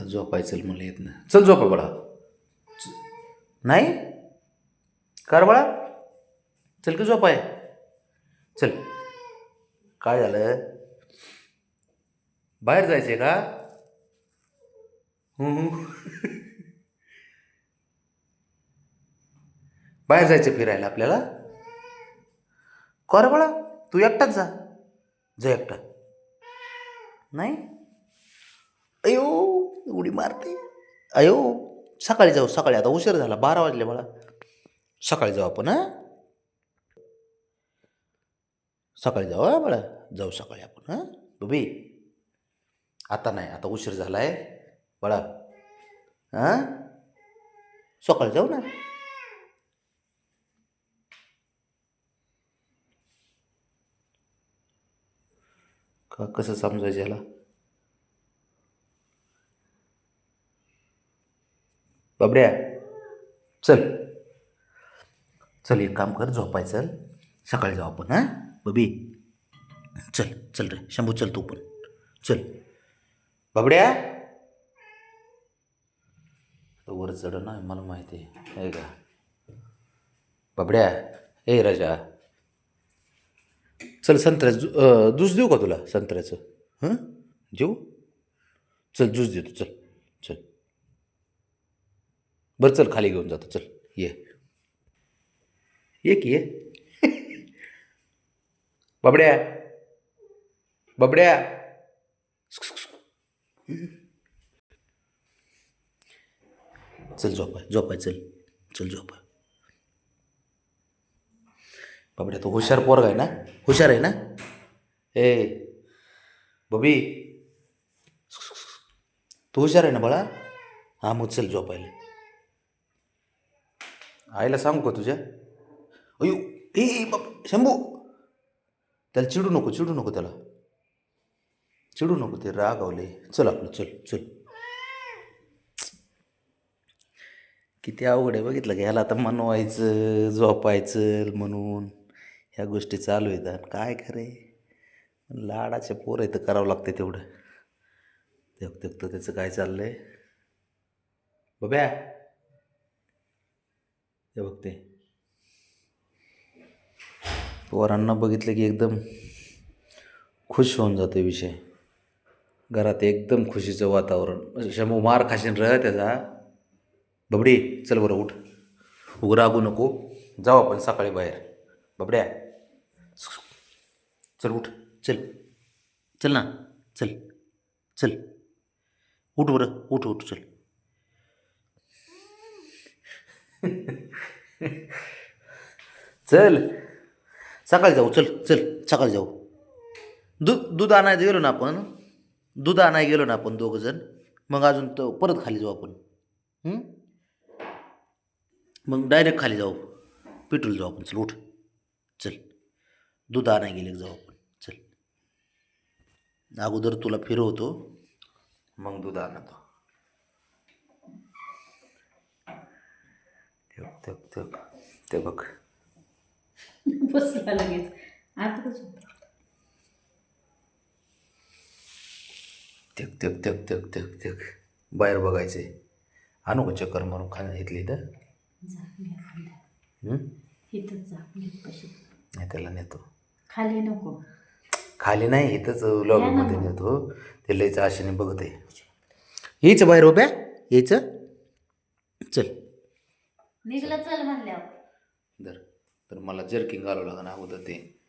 आता झोपायचं मला येत नाही. चल झोपा बाळा नाही? कर बाळा. चल की झोपाय. चल. काय झालं? बाहेर जायचंय का? बाहेर जायचं फिरायला आपल्याला? कर बाळा. तू एकटाच जा. जा एकटा. नाही? अयो उडी मारते. अयो सकाळी जाऊ सकाळी. आता उशीर झाला बारा वाजले मला. सकाळी जाऊ आपण हां? सकाळी जाऊ हा बाळा? जाऊ सकाळी आपण हां? बबी आता नाही आता उशीर झाला आहे बाळा हां? सकाळी जाऊ ना. का कसं समजायचं याला? बाबड्या चल. चल एक काम कर झोपाय चल सकाळी जाऊ आपण हां? बबी. चल चल रे. शंभू चल तू पण. चल. बाबड्या. तो वर चढ ना मला माहिती आहे. का बाबड्या. ए राजा. चल संत्र्याचं जूस ज्यूस देऊ का तुला संत्र्याचं? हं? जेऊ? चल ज्यूस देतो. चल चल. बरं चल खाली घेऊन जातो चल ये. ये की ये? बाबड्या. बाबड्या. चल झोपाय झोपाय चल चल झोपाय बाबड्या तो हुशार पोरगा आहे ना? हुशार आहे ना? ए बबी. तू हुशार आहे ना बाळा? हां मग चल झोपायला. आईला सांगू का तुझ्या अयो ए बाप शंभू त्याला चिडू नको चिडू नको त्याला चिडू नको ते रागावले चल आपलं चल चल किती अवघड आहे बघितलं का ह्याला आता मनवायचं झोपायचं म्हणून ह्या गोष्टी चालू आहेत आणि काय खरे लाडाचे पोर आहे तर करावं लागते तेवढं तेव्हा तेव्हा त्याचं काय चाललं आहे बब्या ते बघते. पोरांना बघितलं की एकदम खुश होऊन जातो विषय. घरात एकदम खुशीचं वातावरण. म्हणजे शंभू मार खाशीन र त्याचा. बबडी चल बरं उठ. उग रागू नको. जाऊ आपण सकाळी बाहेर. बबड्या. चल उठ. चल. चल ना. चल. चल. उठ बरं. उठ उठ चल. चल. सकाळी जाऊ चल चल सकाळी जाऊ. दूध दूध आणायला गेलो ना आपण दूध आणायला गेलो ना आपण दोघं जण मग अजून तो परत खाली जाऊ आपण. मग डायरेक्ट खाली जाऊ. पेट्रोल जाऊ आपण चल उठ. चल. दूध आणाय गेले जाऊ आपण चल. अगोदर तुला फिरवतो मग दूध आणतो. ते बघ, ते बघ, बसला लगेच. आता कसं तेक तेक तेक तेक तेक तेक बाहेर बघायचे आणू का चक्कर मारून खाण्यात घेतली तर नाही त्याला नेतो. खाली नको. खाली नाही इथंच लॉबीमध्ये नेतो. ते लयच आशेने बघत आहे यायचं बाहेर उभ्या. यायचं. चल. निघलं चल म्हणल्यावर. दर तर मला जर्किंग घालावं लागेल अगोदर ते.